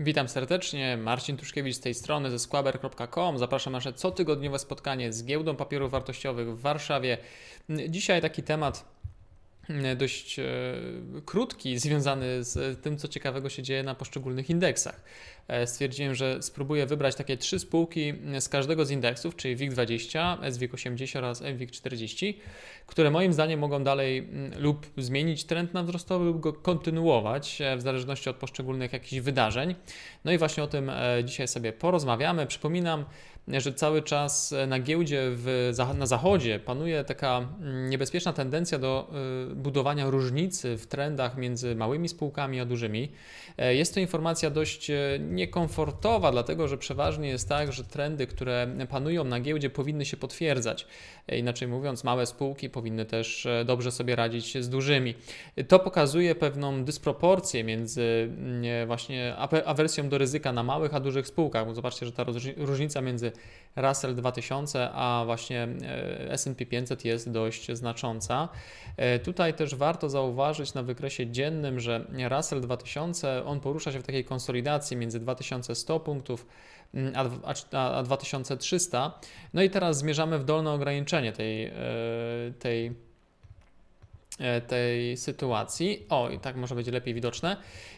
Witam serdecznie, Marcin Tuszkiewicz z tej strony ze squaber.com. Zapraszam na nasze cotygodniowe spotkanie z giełdą papierów wartościowych w Warszawie. Dzisiaj taki temat dość e, krótki, związany z tym, co ciekawego się dzieje na poszczególnych indeksach. E, Stwierdziłem, że spróbuję wybrać takie trzy spółki z każdego z indeksów, czyli WIG20, SWIG80 oraz MWIG40, które moim zdaniem mogą dalej lub zmienić trend na wzrostowy, lub go kontynuować e, w zależności od poszczególnych jakichś wydarzeń. No i właśnie o tym e, dzisiaj sobie porozmawiamy. Przypominam, że cały czas na giełdzie w, na zachodzie panuje taka mm, niebezpieczna tendencja do y, budowania różnicy w trendach między małymi spółkami a dużymi. E, Jest to informacja dość e, niekomfortowa, dlatego że przeważnie jest tak, że trendy, które panują na giełdzie, powinny się potwierdzać. E, Inaczej mówiąc, małe spółki powinny też e, dobrze sobie radzić z dużymi. To pokazuje pewną dysproporcję między mm, właśnie awersją do ryzyka na małych a dużych spółkach. Bo zobaczcie, że ta różni- różnica między Russell 2000 a właśnie e, S&P 500 jest dość znacząca. E, Tutaj też warto zauważyć na wykresie dziennym, że Russell 2000 on porusza się w takiej konsolidacji między 2100 punktów mm, a, dw- a, cz- a a 2300. No i teraz zmierzamy w dolne ograniczenie tej, e, tej tej sytuacji. O, i tak może być lepiej widoczne.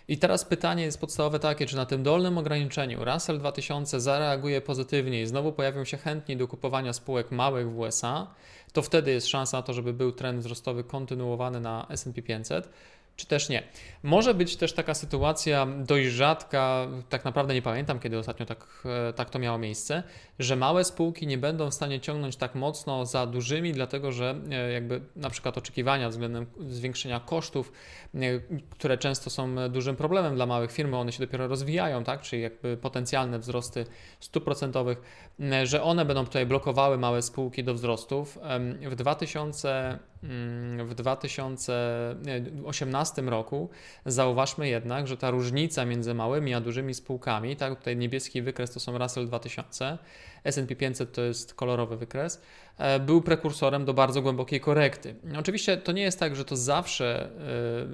I teraz pytanie jest podstawowe takie, czy na tym dolnym ograniczeniu Russell 2000 zareaguje pozytywnie i znowu pojawią się chętni do kupowania spółek małych w USA, to wtedy jest szansa na to, żeby był trend wzrostowy kontynuowany na S&P 500, czy też nie. Może być też taka sytuacja dość rzadka, tak naprawdę nie pamiętam, kiedy ostatnio tak, e, tak to miało miejsce, że małe spółki nie będą w stanie ciągnąć tak mocno za dużymi, dlatego że e, jakby na przykład oczekiwania względem zwiększenia kosztów, e, które często są dużym problemem dla małych firm, one się dopiero rozwijają, tak? czyli jakby potencjalne wzrosty stóp procentowych, że one będą tutaj blokowały małe spółki do wzrostów. W 2000 mm, w 2018 roku zauważmy jednak, że ta różnica między małymi a dużymi spółkami, tak, tutaj niebieski wykres to są Russell 2000, S&P 500 to jest kolorowy wykres, e, był prekursorem do bardzo głębokiej korekty. Oczywiście to nie jest tak, że to zawsze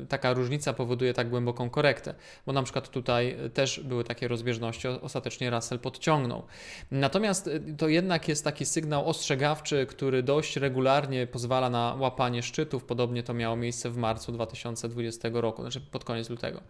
e, taka różnica powoduje tak głęboką korektę, bo na przykład tutaj też były takie rozbieżności, ostatecznie Russell podciągnął. Natomiast e, to jednak jest taki sygnał ostrzegawczy, który dość regularnie pozwala na łapanie szczytów. Podobnie to miało miejsce w marcu 2020 roku, znaczy pod koniec lutego.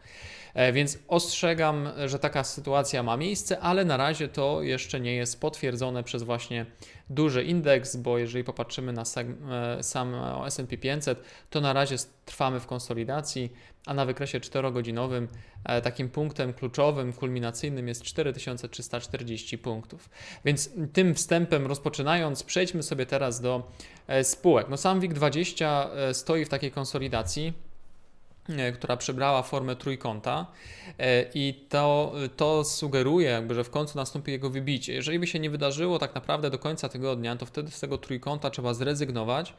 Więc ostrzegam, że taka sytuacja ma miejsce, ale na razie to jeszcze nie jest potwierdzone przez właśnie duży indeks, bo jeżeli popatrzymy na e, sam S&P 500, to na razie trwamy w konsolidacji, a na wykresie 4-godzinowym e, takim punktem kluczowym, kulminacyjnym jest 4340 punktów. Więc tym wstępem rozpoczynając, przejdźmy sobie teraz do e, spółek. No sam WIG20 e, stoi w takiej konsolidacji, e, która przybrała formę trójkąta e, i to, to sugeruje, jakby, że w końcu nastąpi jego wybicie. Jeżeli by się nie wydarzyło tak naprawdę do końca tygodnia, to wtedy z tego trójkąta trzeba zrezygnować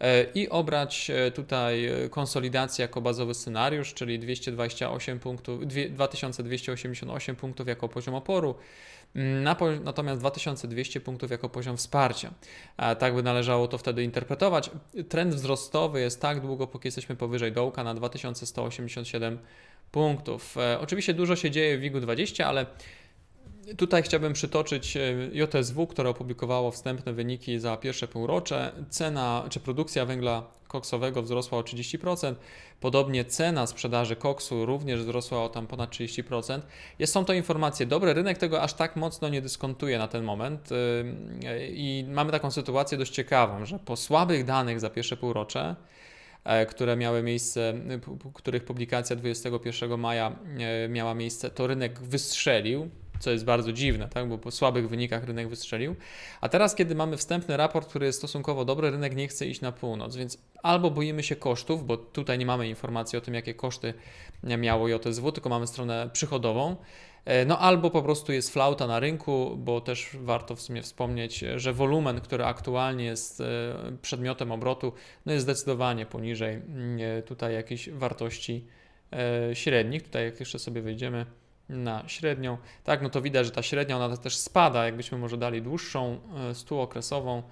e, i obrać e, tutaj e, konsolidację jako bazowy scenariusz, czyli 228 punktów, dwie- 2288 punktów jako poziom oporu, natomiast 2200 punktów jako poziom wsparcia. Tak by należało to wtedy interpretować. Trend wzrostowy jest tak długo, póki jesteśmy powyżej dołka na 2187 punktów. E, oczywiście dużo się dzieje w WIG-20, ale Tutaj chciałbym przytoczyć e, JSW, które opublikowało wstępne wyniki za pierwsze półrocze. Cena czy produkcja węgla koksowego wzrosła o 30%. Podobnie cena sprzedaży koksu również wzrosła o tam ponad 30%. Jest, są to informacje dobre. Rynek tego aż tak mocno nie dyskontuje na ten moment. Yy, I mamy taką sytuację dość ciekawą, że po słabych danych za pierwsze półrocze, e, które miały miejsce, których publikacja 21 maja e, miała miejsce, to rynek wystrzelił, co jest bardzo dziwne, tak? bo po słabych wynikach rynek wystrzelił. A teraz, kiedy mamy wstępny raport, który jest stosunkowo dobry, rynek nie chce iść na północ, więc albo boimy się kosztów, bo tutaj nie mamy informacji o tym, jakie koszty miało JSW, tylko mamy stronę przychodową. E, No albo po prostu jest flauta na rynku, bo też warto w sumie wspomnieć, że wolumen, który aktualnie jest e, przedmiotem obrotu, no jest zdecydowanie poniżej e, tutaj jakiejś wartości średnich. Tutaj jak jeszcze sobie wejdziemy na średnią, tak, no to widać, że ta średnia ona też spada. Jakbyśmy może dali dłuższą e, stuokresową,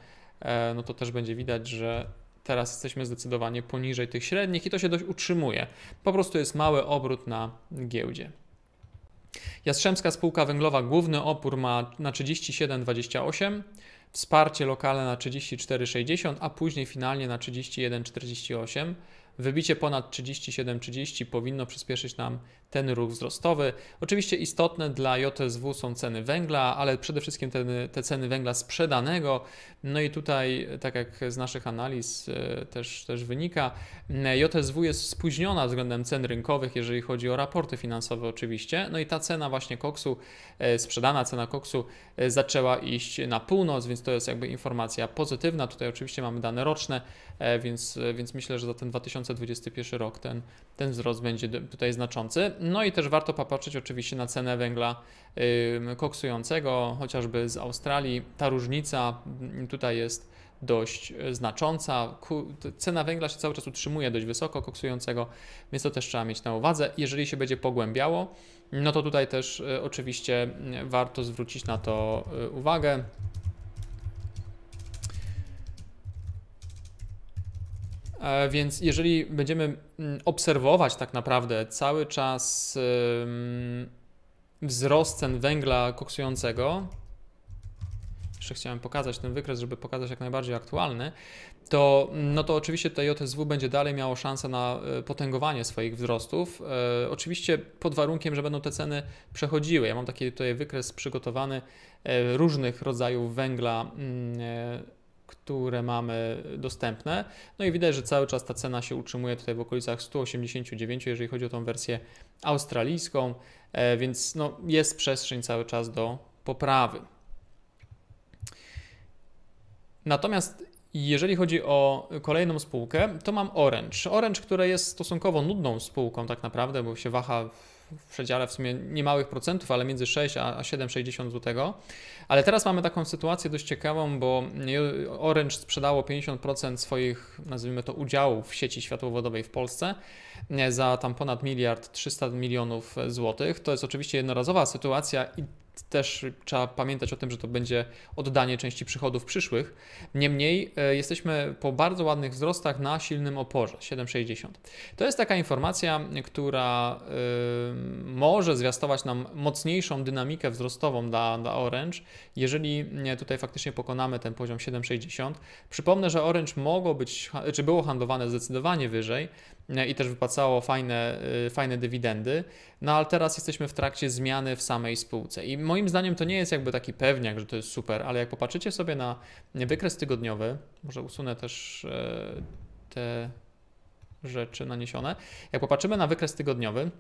e, no to też będzie widać, że teraz jesteśmy zdecydowanie poniżej tych średnich i to się dość utrzymuje. Po prostu jest mały obrót na giełdzie. Jastrzębska Spółka Węglowa główny opór ma na 37,28, wsparcie lokalne na 34,60, a później finalnie na 31,48. Wybicie ponad 37,30 powinno przyspieszyć nam ten ruch wzrostowy. Oczywiście istotne dla JSW są ceny węgla, ale przede wszystkim te, te ceny węgla sprzedanego. No i tutaj, tak jak z naszych analiz e, też, też wynika, JSW jest spóźniona względem cen rynkowych, jeżeli chodzi o raporty finansowe oczywiście. No i ta cena właśnie koksu, e, sprzedana cena koksu e, zaczęła iść na północ, więc to jest jakby informacja pozytywna. Tutaj oczywiście mamy dane roczne, więc, więc myślę, że za ten 2021 rok ten, ten wzrost będzie tutaj znaczący. No i też warto popatrzeć oczywiście na cenę węgla koksującego, chociażby z Australii. Ta różnica tutaj jest dość znacząca. Cena węgla się cały czas utrzymuje dość wysoko koksującego, więc to też trzeba mieć na uwadze. Jeżeli się będzie pogłębiało, no to tutaj też e, oczywiście warto zwrócić na to e, uwagę. Więc jeżeli będziemy mm, obserwować tak naprawdę cały czas wzrost cen węgla koksującego, jeszcze chciałem pokazać ten wykres, żeby pokazać jak najbardziej aktualny, to, no to oczywiście tutaj JSW będzie dalej miało szansę na e, potęgowanie swoich wzrostów. E, oczywiście pod warunkiem, że będą te ceny przechodziły. Ja mam taki tutaj wykres przygotowany e, różnych rodzajów węgla. Mm, e, które mamy dostępne. No i widać, że cały czas ta cena się utrzymuje tutaj w okolicach 189, jeżeli chodzi o tą wersję australijską, e, więc no, jest przestrzeń cały czas do poprawy. Natomiast jeżeli chodzi o kolejną spółkę, to mam Orange. Orange, które jest stosunkowo nudną spółką tak naprawdę, bo się waha w przedziale w sumie niemałych procentów, ale między 6 a 7,60 zł. Ale teraz mamy taką sytuację dość ciekawą, bo Orange sprzedało 50% swoich, nazwijmy to, udziałów w sieci światłowodowej w Polsce za tam ponad miliard 300 milionów złotych. To jest oczywiście jednorazowa sytuacja i też trzeba pamiętać o tym, że to będzie oddanie części przychodów przyszłych. Niemniej e, jesteśmy po bardzo ładnych wzrostach na silnym oporze 7,60. To jest taka informacja, która y, może zwiastować nam mocniejszą dynamikę wzrostową dla, dla Orange, jeżeli tutaj faktycznie pokonamy ten poziom 7,60. Przypomnę, że Orange mogło być, czy było handlowane zdecydowanie wyżej, i też wypłacało fajne, y, fajne dywidendy, no ale teraz jesteśmy w trakcie zmiany w samej spółce. I moim zdaniem to nie jest jakby taki pewniak, że to jest super, ale jak popatrzycie sobie na wykres tygodniowy, może usunę też e, te rzeczy naniesione, jak popatrzymy na wykres tygodniowy,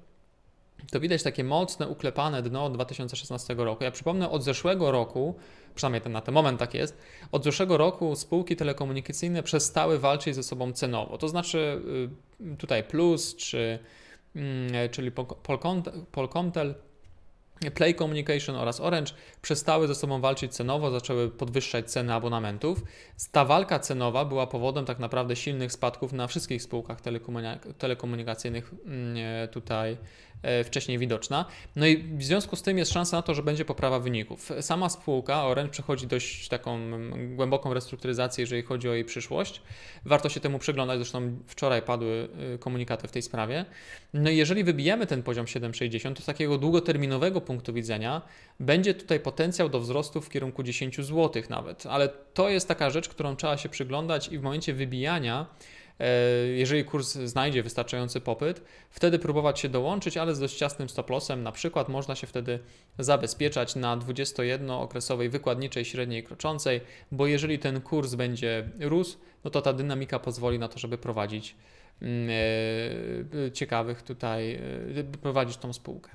to widać takie mocne, uklepane dno od 2016 roku. Ja przypomnę, od zeszłego roku, przynajmniej ten, na ten moment tak jest, od zeszłego roku spółki telekomunikacyjne przestały walczyć ze sobą cenowo. To znaczy y, tutaj Plus, czy, mm, czyli Polkomtel, Play Communication oraz Orange przestały ze sobą walczyć cenowo, zaczęły podwyższać ceny abonamentów. Ta walka cenowa była powodem tak naprawdę silnych spadków na wszystkich spółkach telekomunikacyjnych mm, tutaj wcześniej widoczna. No i w związku z tym jest szansa na to, że będzie poprawa wyników. Sama spółka Orange przechodzi dość taką głęboką restrukturyzację, jeżeli chodzi o jej przyszłość. Warto się temu przyglądać, zresztą wczoraj padły y, komunikaty w tej sprawie. No i jeżeli wybijemy ten poziom 7,60, to z takiego długoterminowego punktu widzenia będzie tutaj potencjał do wzrostu w kierunku 10 zł nawet, ale to jest taka rzecz, którą trzeba się przyglądać i w momencie wybijania E, jeżeli kurs znajdzie wystarczający popyt, wtedy próbować się dołączyć, ale z dość ciasnym stop lossem. Na przykład można się wtedy zabezpieczać na 21-okresowej wykładniczej średniej kroczącej, bo jeżeli ten kurs będzie rósł, no to ta dynamika pozwoli na to, żeby prowadzić mm, e, ciekawych tutaj, e, prowadzić tą spółkę.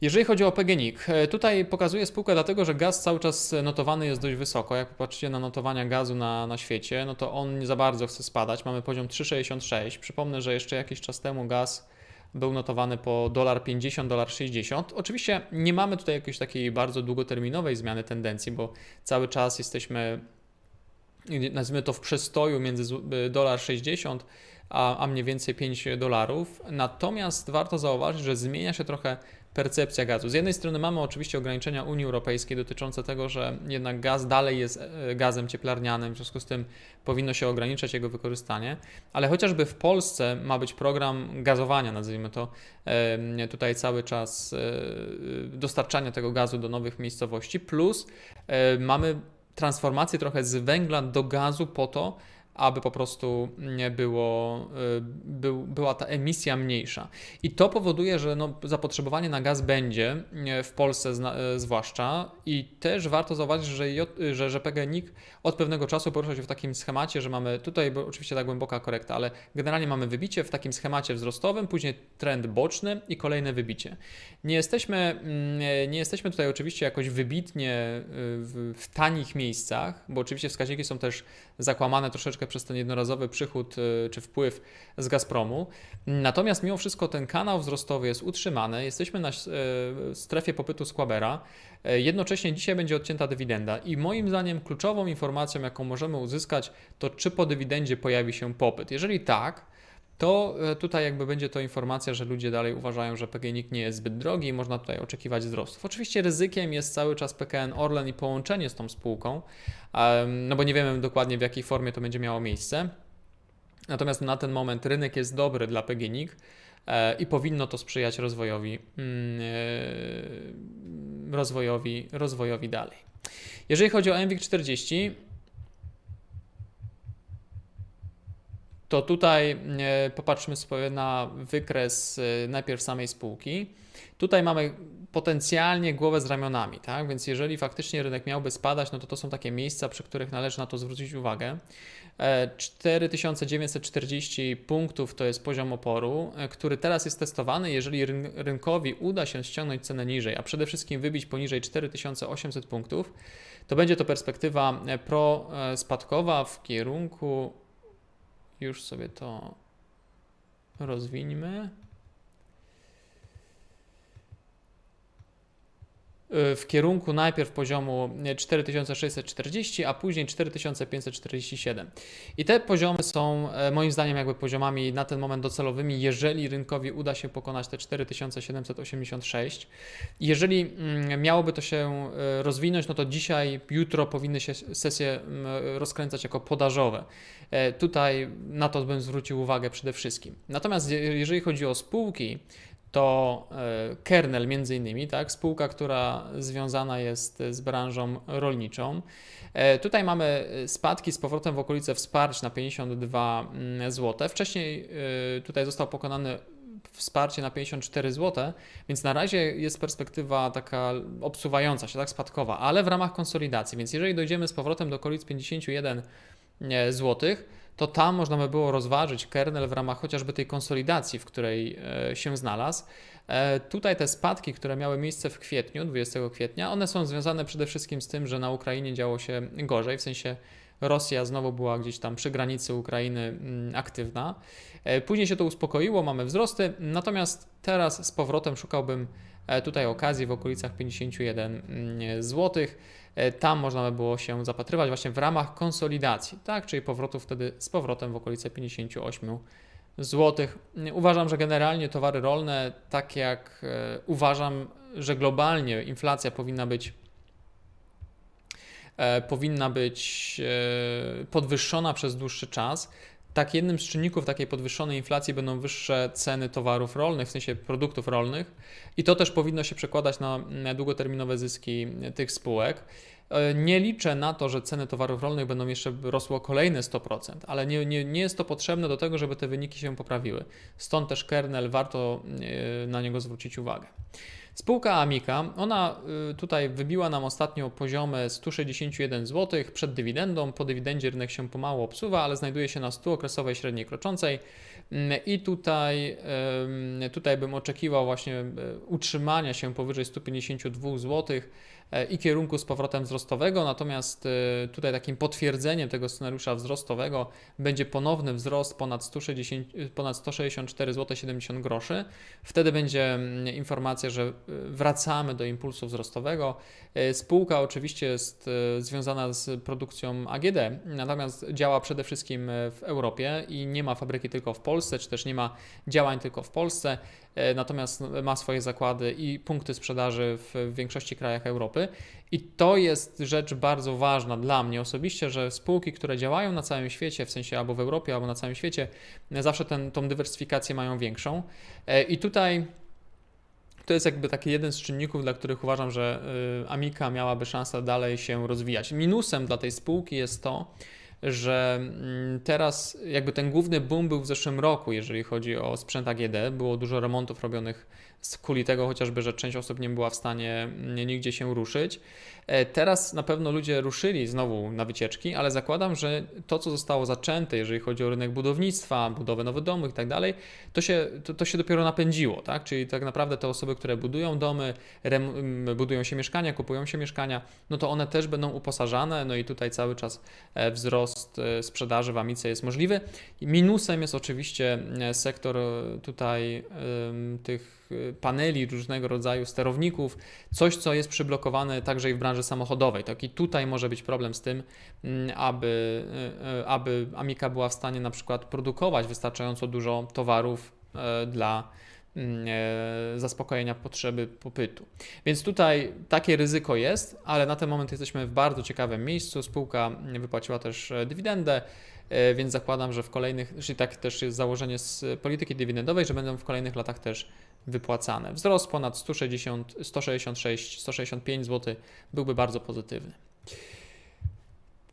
Jeżeli chodzi o PGNiG, e, tutaj pokazuję spółkę dlatego, że gaz cały czas notowany jest dość wysoko. Jak popatrzycie na notowania gazu na, na świecie, no to on nie za bardzo chce spadać. Mamy poziom 3,66. Przypomnę, że jeszcze jakiś czas temu gaz był notowany po dolar 50, dolar 60. Oczywiście nie mamy tutaj jakiejś takiej bardzo długoterminowej zmiany tendencji, bo cały czas jesteśmy nazwijmy to w przestoju między dolar 60 a, a mniej więcej 5 dolarów. Natomiast warto zauważyć, że zmienia się trochę percepcja gazu. Z jednej strony mamy oczywiście ograniczenia Unii Europejskiej dotyczące tego, że jednak gaz dalej jest e, gazem cieplarnianym, w związku z tym powinno się ograniczać jego wykorzystanie, ale chociażby w Polsce ma być program gazowania, nazwijmy to, tutaj cały czas e, dostarczania tego gazu do nowych miejscowości, plus e, mamy transformację trochę z węgla do gazu po to, aby po prostu było, y, był, była ta emisja mniejsza. I to powoduje, że no, zapotrzebowanie na gaz będzie w Polsce y, zwłaszcza i też warto zauważyć, że, że, że PGNiG od pewnego czasu porusza się w takim schemacie, że mamy tutaj oczywiście ta głęboka korekta, ale generalnie mamy wybicie w takim schemacie wzrostowym, później trend boczny i kolejne wybicie. Nie jesteśmy, mm, nie jesteśmy tutaj oczywiście jakoś wybitnie y, w, w tanich miejscach, bo oczywiście wskaźniki są też zakłamane troszeczkę przez ten jednorazowy przychód y, czy wpływ z Gazpromu. Natomiast mimo wszystko ten kanał wzrostowy jest utrzymany. Jesteśmy na y, strefie popytu Squabera. Y, jednocześnie dzisiaj będzie odcięta dywidenda i moim zdaniem kluczową informacją, jaką możemy uzyskać, to czy po dywidendzie pojawi się popyt. Jeżeli tak, to tutaj jakby będzie to informacja, że ludzie dalej uważają, że PGNiG nie jest zbyt drogi i można tutaj oczekiwać wzrostów. Oczywiście ryzykiem jest cały czas PKN Orlen i połączenie z tą spółką, no bo nie wiemy dokładnie w jakiej formie to będzie miało miejsce. Natomiast na ten moment rynek jest dobry dla PGNiG e, i powinno to sprzyjać rozwojowi, mm, e, rozwojowi, rozwojowi dalej. Jeżeli chodzi o MWIG 40, to tutaj e, popatrzmy sobie na wykres najpierw samej spółki. Tutaj mamy potencjalnie głowę z ramionami, tak? Więc jeżeli faktycznie rynek miałby spadać, no to to są takie miejsca, przy których należy na to zwrócić uwagę. 4940 e, punktów to jest poziom oporu, e, który teraz jest testowany. Jeżeli rynkowi uda się ściągnąć cenę niżej, a przede wszystkim wybić poniżej 4800 punktów, to będzie to perspektywa e, pro-spadkowa w kierunku, już sobie to rozwińmy. W kierunku najpierw poziomu 4640, a później 4547. I te poziomy są e, moim zdaniem jakby poziomami na ten moment docelowymi, jeżeli rynkowi uda się pokonać te 4786. Jeżeli mm, miałoby to się e, rozwinąć, no to dzisiaj, jutro powinny się sesje rozkręcać jako podażowe. E, tutaj na to bym zwrócił uwagę przede wszystkim. Natomiast jeżeli chodzi o spółki, to e, Kernel między innymi, tak, spółka, która związana jest z branżą rolniczą. E, tutaj mamy spadki z powrotem w okolice wsparć na 52 mm, zł. Wcześniej e, tutaj został pokonany wsparcie na 54 zł, więc na razie jest perspektywa taka obsuwająca się, tak spadkowa, ale w ramach konsolidacji. Więc jeżeli dojdziemy z powrotem do okolic 51 zł, to tam można by było rozważyć kernel w ramach chociażby tej konsolidacji, w której e, się znalazł. E, tutaj te spadki, które miały miejsce w kwietniu, 20 kwietnia, one są związane przede wszystkim z tym, że na Ukrainie działo się gorzej, w sensie Rosja znowu była gdzieś tam przy granicy Ukrainy mm, aktywna. E, później się to uspokoiło, mamy wzrosty, natomiast teraz z powrotem szukałbym tutaj okazji w okolicach 51 mm, zł. E, tam można by było się zapatrywać właśnie w ramach konsolidacji, tak? czyli powrotu wtedy z powrotem w okolice 58 zł. Uważam, że generalnie towary rolne, tak jak e, uważam, że globalnie inflacja powinna być e, powinna być podwyższona przez dłuższy czas. Tak, jednym z czynników takiej podwyższonej inflacji będą wyższe ceny towarów rolnych, w sensie produktów rolnych, i to też powinno się przekładać na długoterminowe zyski tych spółek. E, nie liczę na to, że ceny towarów rolnych będą jeszcze rosły o kolejne 100%, ale nie, nie, nie jest to potrzebne do tego, żeby te wyniki się poprawiły. Stąd też kernel, warto e, na niego zwrócić uwagę. Spółka Amika, ona y, tutaj wybiła nam ostatnio poziomy 161 zł przed dywidendą. Po dywidendzie rynek się pomału obsuwa, ale znajduje się na 100 okresowej średniej kroczącej. Mm, I tutaj, tutaj bym oczekiwał właśnie y, utrzymania się powyżej 152 zł e, i kierunku z powrotem wzrostowego. Natomiast y, tutaj takim potwierdzeniem tego scenariusza wzrostowego będzie ponowny wzrost ponad, 160, ponad 164 zł 70 groszy. Wtedy będzie mm, informacja, że wracamy do impulsu wzrostowego. E, spółka oczywiście jest e, związana z produkcją AGD, natomiast działa przede wszystkim w Europie i nie ma fabryki tylko w Polsce, czy też nie ma działań tylko w Polsce, natomiast ma swoje zakłady i punkty sprzedaży w większości krajach Europy. I to jest rzecz bardzo ważna dla mnie osobiście, że spółki, które działają na całym świecie, w sensie albo w Europie, albo na całym świecie, zawsze ten, tą dywersyfikację mają większą. I tutaj to jest jakby taki jeden z czynników, dla których uważam, że y, Amika miałaby szansę dalej się rozwijać. Minusem dla tej spółki jest to, że mm, teraz jakby ten główny boom był w zeszłym roku, jeżeli chodzi o sprzęt AGD. Było dużo remontów robionych z kuli tego chociażby, że część osób nie była w stanie mm, nigdzie się ruszyć. E, teraz na pewno ludzie ruszyli znowu na wycieczki, ale zakładam, że to, co zostało zaczęte, jeżeli chodzi o rynek budownictwa, budowę nowych domów i tak dalej, to się, to, to się dopiero napędziło, tak? Czyli tak naprawdę te osoby, które budują domy, rem, budują się mieszkania, kupują się mieszkania, no to one też będą uposażane, no i tutaj cały czas e, wzrost e, sprzedaży w Amice jest możliwy. Minusem jest oczywiście sektor tutaj tych paneli różnego rodzaju sterowników, coś co jest przyblokowane także i w branży samochodowej. Tak i tutaj może być problem z tym, aby, aby Amika była w stanie na przykład produkować wystarczająco dużo towarów dla zaspokojenia potrzeby popytu. Więc tutaj takie ryzyko jest, ale na ten moment jesteśmy w bardzo ciekawym miejscu. Spółka wypłaciła też dywidendę. Więc zakładam, że w kolejnych, czyli tak też jest założenie z polityki dywidendowej, że będą w kolejnych latach też wypłacane. Wzrost ponad 160, 166, 165 zł byłby bardzo pozytywny.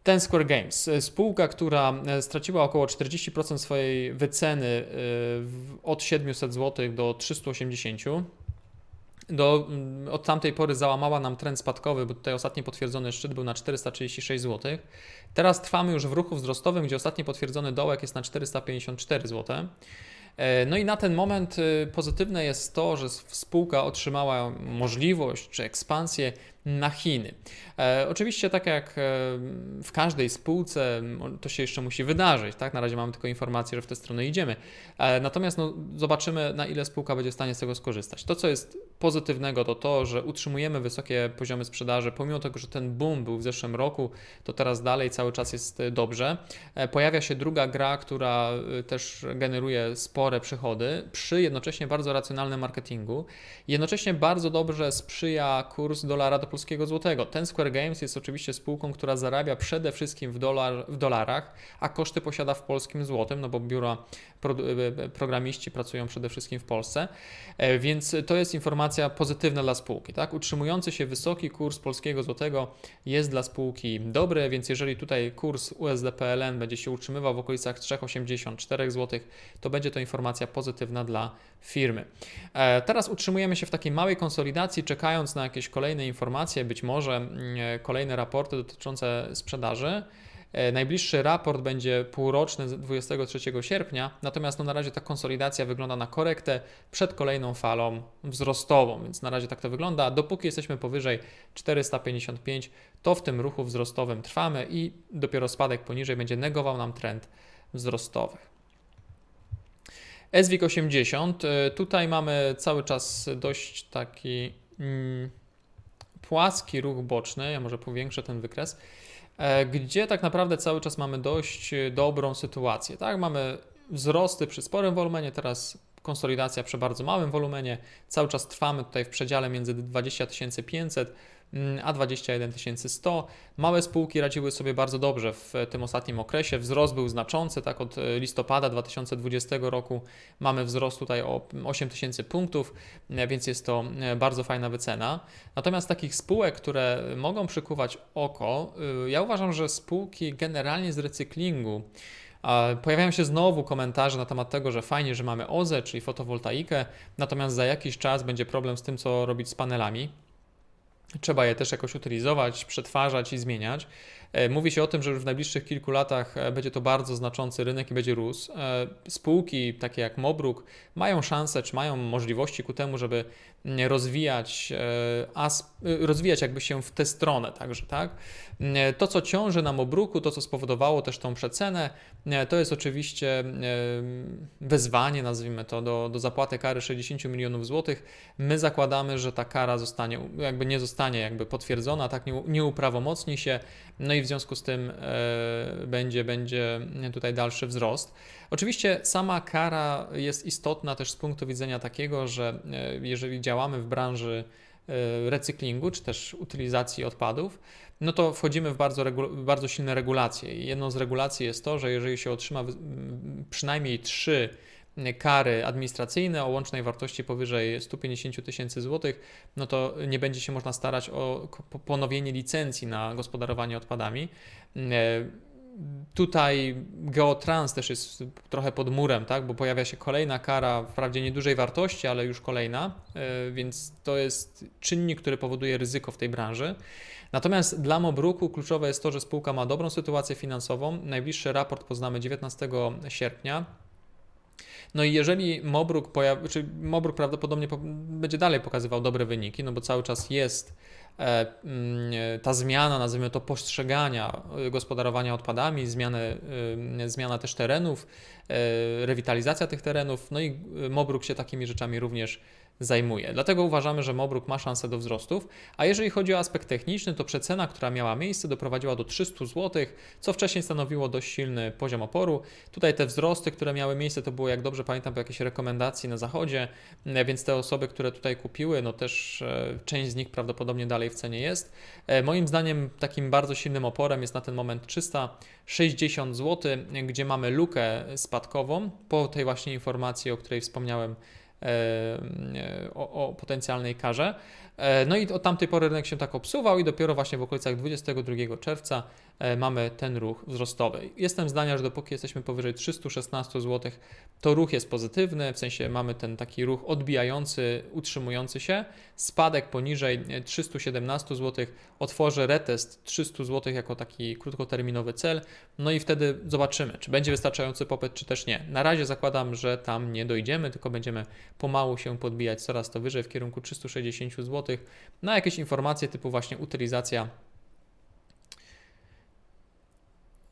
Ten Square Games, spółka, która e, straciła około 40% swojej wyceny e, od 700 zł do 380 do, mm, od tamtej pory załamała nam trend spadkowy, bo tutaj ostatni potwierdzony szczyt był na 436 zł. Teraz trwamy już w ruchu wzrostowym, gdzie ostatni potwierdzony dołek jest na 454 zł. E, no i na ten moment pozytywne jest to, że spółka otrzymała możliwość czy ekspansję na Chiny. E, oczywiście, tak jak e, w każdej spółce, to się jeszcze musi wydarzyć. Tak? Na razie mamy tylko informację, że w tę stronę idziemy. E, natomiast no, zobaczymy, na ile spółka będzie w stanie z tego skorzystać. To, co jest pozytywnego, to to, że utrzymujemy wysokie poziomy sprzedaży, pomimo tego, że ten boom był w zeszłym roku, to teraz dalej cały czas jest dobrze. E, pojawia się druga gra, która e, też generuje spore przychody przy jednocześnie bardzo racjonalnym marketingu. Jednocześnie bardzo dobrze sprzyja kurs dolara do polskiego złotego. Ten Square Games jest oczywiście spółką, która zarabia przede wszystkim w, dolar, w dolarach, a koszty posiada w polskim złotym, no bo biura pro, e, programiści pracują przede wszystkim w Polsce, e, więc to jest informacja pozytywna dla spółki. Tak? Utrzymujący się wysoki kurs polskiego złotego jest dla spółki dobry, więc jeżeli tutaj kurs USD-PLN będzie się utrzymywał w okolicach 3,84 zł, to będzie to informacja pozytywna dla firmy. E, teraz utrzymujemy się w takiej małej konsolidacji, czekając na jakieś kolejne informacje, być może mm, kolejne raporty dotyczące sprzedaży. E, najbliższy raport będzie półroczny 23 sierpnia, natomiast no na razie ta konsolidacja wygląda na korektę przed kolejną falą wzrostową, więc na razie tak to wygląda. Dopóki jesteśmy powyżej 455, to w tym ruchu wzrostowym trwamy i dopiero spadek poniżej będzie negował nam trend wzrostowy. SWIG 80, e, tutaj mamy cały czas dość taki mm, płaski ruch boczny, ja może powiększę ten wykres. E, gdzie tak naprawdę cały czas mamy dość e, dobrą sytuację. Tak? Mamy wzrosty przy sporym wolumenie, teraz konsolidacja przy bardzo małym wolumenie. Cały czas trwamy tutaj w przedziale między 20 500 Mm, a 21 100. Małe spółki radziły sobie bardzo dobrze w tym ostatnim okresie. Wzrost był znaczący, tak od e, listopada 2020 roku mamy wzrost tutaj o 8 tysięcy punktów, e, więc jest to e, bardzo fajna wycena. Natomiast takich spółek, które mogą przykuwać oko, ja uważam, że spółki generalnie z recyklingu, Pojawiają się znowu komentarze na temat tego, że fajnie, że mamy OZE, czyli fotowoltaikę, natomiast za jakiś czas będzie problem z tym, co robić z panelami. Trzeba je też jakoś utylizować, przetwarzać i zmieniać. E, Mówi się o tym, że już w najbliższych kilku latach e, będzie to bardzo znaczący rynek i będzie rósł. E, Spółki takie jak Mobruk mają szansę, czy mają możliwości ku temu, żeby mm, rozwijać, rozwijać jakby się w tę stronę także, tak? To, co ciąży na Mobruku, to, co spowodowało też tą przecenę, to jest oczywiście wezwanie, nazwijmy to, do, do zapłaty kary 60 milionów złotych. My zakładamy, że ta kara zostanie, jakby nie zostanie jakby potwierdzona, tak nie, nie uprawomocni się, no i w związku z tym e, będzie, będzie tutaj dalszy wzrost. Oczywiście sama kara jest istotna też z punktu widzenia takiego, że e, jeżeli działamy w branży e, recyklingu czy też utylizacji odpadów, no to wchodzimy w bardzo, bardzo silne regulacje. Jedną z regulacji jest to, że jeżeli się otrzyma przynajmniej trzy kary administracyjne o łącznej wartości powyżej 150 000 tysięcy złotych, no to nie będzie się można starać o ponowienie licencji na gospodarowanie odpadami. E, Tutaj Geotrans też jest trochę pod murem, tak? bo pojawia się kolejna kara, wprawdzie niedużej wartości, ale już kolejna, e, więc to jest czynnik, który powoduje ryzyko w tej branży. Natomiast dla Mobruku kluczowe jest to, że spółka ma dobrą sytuację finansową. Najbliższy raport poznamy 19 sierpnia. No i jeżeli Mobruk, pojawi, czy Mobruk prawdopodobnie po, będzie dalej pokazywał dobre wyniki, no bo cały czas jest e, mm, ta zmiana, nazwijmy to postrzegania e, gospodarowania odpadami, zmiany, e, zmiana też terenów, rewitalizacja tych terenów, no i Mobruk się takimi rzeczami również zajmuje. Dlatego uważamy, że Mobruk ma szansę do wzrostów, a jeżeli chodzi o aspekt techniczny, to przecena, która miała miejsce, doprowadziła do 300 zł, co wcześniej stanowiło dość silny poziom oporu. Tutaj te wzrosty, które miały miejsce, to było, jak dobrze pamiętam, po jakiejś rekomendacji na zachodzie, e, więc te osoby, które tutaj kupiły, no też e, część z nich prawdopodobnie dalej w cenie jest. E, Moim zdaniem takim bardzo silnym oporem jest na ten moment 360 zł, gdzie mamy lukę spadkową po tej właśnie informacji, o której wspomniałem o, o potencjalnej karze. E, No i od tamtej pory rynek się tak obsuwał i dopiero właśnie w okolicach 22 czerwca mamy ten ruch wzrostowy. Jestem zdania, że dopóki jesteśmy powyżej 316 zł, to ruch jest pozytywny, w sensie mamy ten taki ruch odbijający, utrzymujący się. Spadek poniżej e, 317 zł otworzy retest 300 zł jako taki krótkoterminowy cel, no i wtedy zobaczymy, czy będzie wystarczający popyt, czy też nie. Na razie zakładam, że tam nie dojdziemy, tylko będziemy pomału się podbijać coraz to wyżej w kierunku 360 zł na jakieś informacje typu właśnie utylizacja.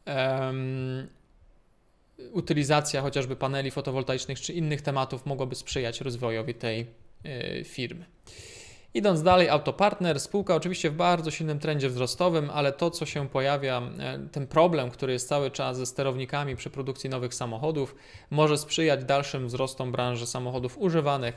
Em, utylizacja chociażby paneli fotowoltaicznych czy innych tematów mogłoby sprzyjać rozwojowi tej y, firmy. Idąc dalej, Autopartner, spółka oczywiście w bardzo silnym trendzie wzrostowym, ale to, co się pojawia, e, ten problem, który jest cały czas ze sterownikami przy produkcji nowych samochodów, może sprzyjać dalszym wzrostom branży samochodów używanych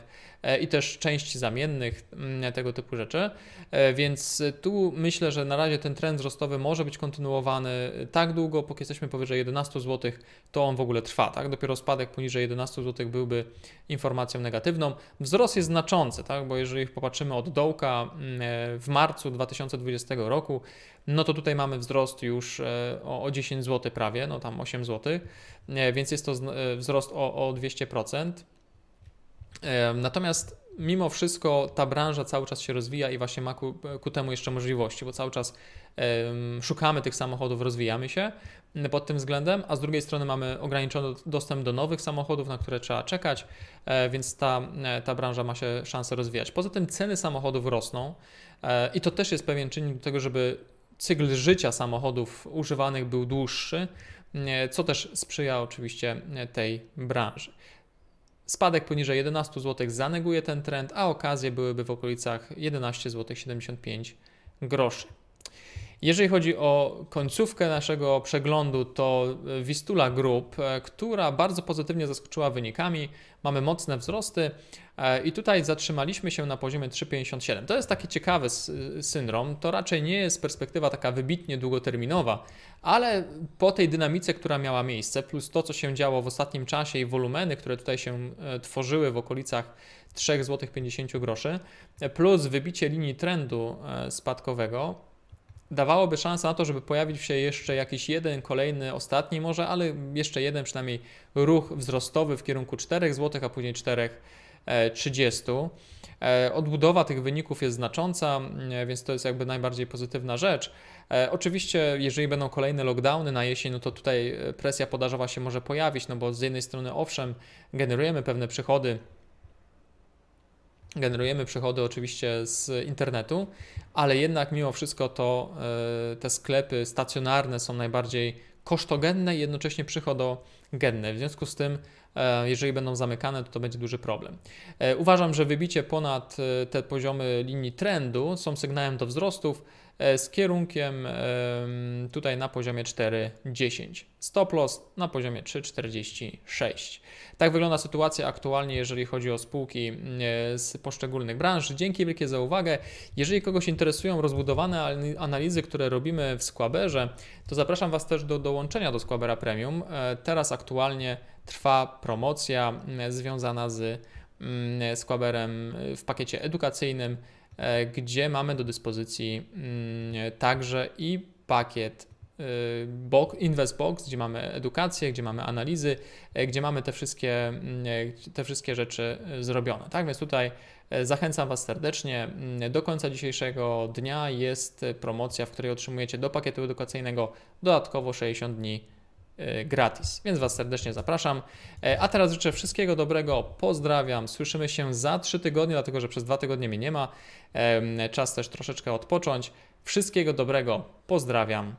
i też części zamiennych, mm, tego typu rzeczy. E, Więc tu myślę, że na razie ten trend wzrostowy może być kontynuowany tak długo, póki jesteśmy powyżej 11 zł, to on w ogóle trwa. Tak? Dopiero spadek poniżej 11 zł byłby informacją negatywną. Wzrost jest znaczący, tak? bo jeżeli popatrzymy od dołka mm, e, w marcu 2020 roku, no to tutaj mamy wzrost już e, o o 10 zł prawie, no tam 8 zł, e, więc jest to e, wzrost o, o 200%. Natomiast mimo wszystko ta branża cały czas się rozwija i właśnie ma ku, ku temu jeszcze możliwości, bo cały czas szukamy tych samochodów, rozwijamy się pod tym względem, a z drugiej strony mamy ograniczony dostęp do nowych samochodów, na które trzeba czekać, e, więc ta, e, ta branża ma się szansę rozwijać. Poza tym ceny samochodów rosną e, i to też jest pewien czynnik do tego, żeby cykl życia samochodów używanych był dłuższy, co też sprzyja oczywiście tej branży. Spadek poniżej 11 zł zaneguje ten trend, a okazje byłyby w okolicach 11 zł 75 groszy. Jeżeli chodzi o końcówkę naszego przeglądu, to Vistula Group, e, która bardzo pozytywnie zaskoczyła wynikami. Mamy mocne wzrosty e, i tutaj zatrzymaliśmy się na poziomie 3,57. To jest taki ciekawy syndrom. To raczej nie jest perspektywa taka wybitnie długoterminowa, ale po tej dynamice, która miała miejsce, plus to, co się działo w ostatnim czasie i wolumeny, które tutaj się e, tworzyły w okolicach 3,50 zł plus wybicie linii trendu spadkowego, dawałoby szansę na to, żeby pojawił się jeszcze jakiś jeden, kolejny, ostatni może, ale jeszcze jeden przynajmniej ruch wzrostowy w kierunku 4 zł, a później 4,30. E, Odbudowa tych wyników jest znacząca, e, więc to jest jakby najbardziej pozytywna rzecz. E, Oczywiście, jeżeli będą kolejne lockdowny na jesień, no to tutaj e, presja podażowa się może pojawić, no bo z jednej strony owszem, generujemy pewne przychody, generujemy przychody oczywiście z internetu, ale jednak mimo wszystko to e, te sklepy stacjonarne są najbardziej kosztogenne i jednocześnie przychodogenne. W związku z tym, jeżeli będą zamykane, to to będzie duży problem. E, Uważam, że wybicie ponad e, te poziomy linii trendu są sygnałem do wzrostów e, z kierunkiem em, tutaj na poziomie 4,10. Stop loss na poziomie 3,46. Tak wygląda sytuacja aktualnie, jeżeli chodzi o spółki e, z poszczególnych branż. Dzięki wielkie za uwagę. Jeżeli kogoś interesują rozbudowane analizy, które robimy w Squaberze, to zapraszam Was też do dołączenia do Squabera Premium. E, Teraz aktualnie trwa promocja m, związana z mm, Squaberem e, w pakiecie edukacyjnym, e, gdzie mamy do dyspozycji mm, także i pakiet y, Box, Investbox, gdzie mamy edukację, gdzie mamy analizy, e, gdzie mamy te wszystkie, mm, e, te wszystkie rzeczy e, zrobione. Tak więc tutaj zachęcam Was serdecznie. Mm, Do końca dzisiejszego dnia jest promocja, w której otrzymujecie do pakietu edukacyjnego dodatkowo 60 dni gratis. Więc Was serdecznie zapraszam. E, A teraz życzę wszystkiego dobrego. Pozdrawiam. Słyszymy się za 3 tygodnie, dlatego że przez 2 tygodnie mnie nie ma. Czas też troszeczkę odpocząć. Wszystkiego dobrego. Pozdrawiam.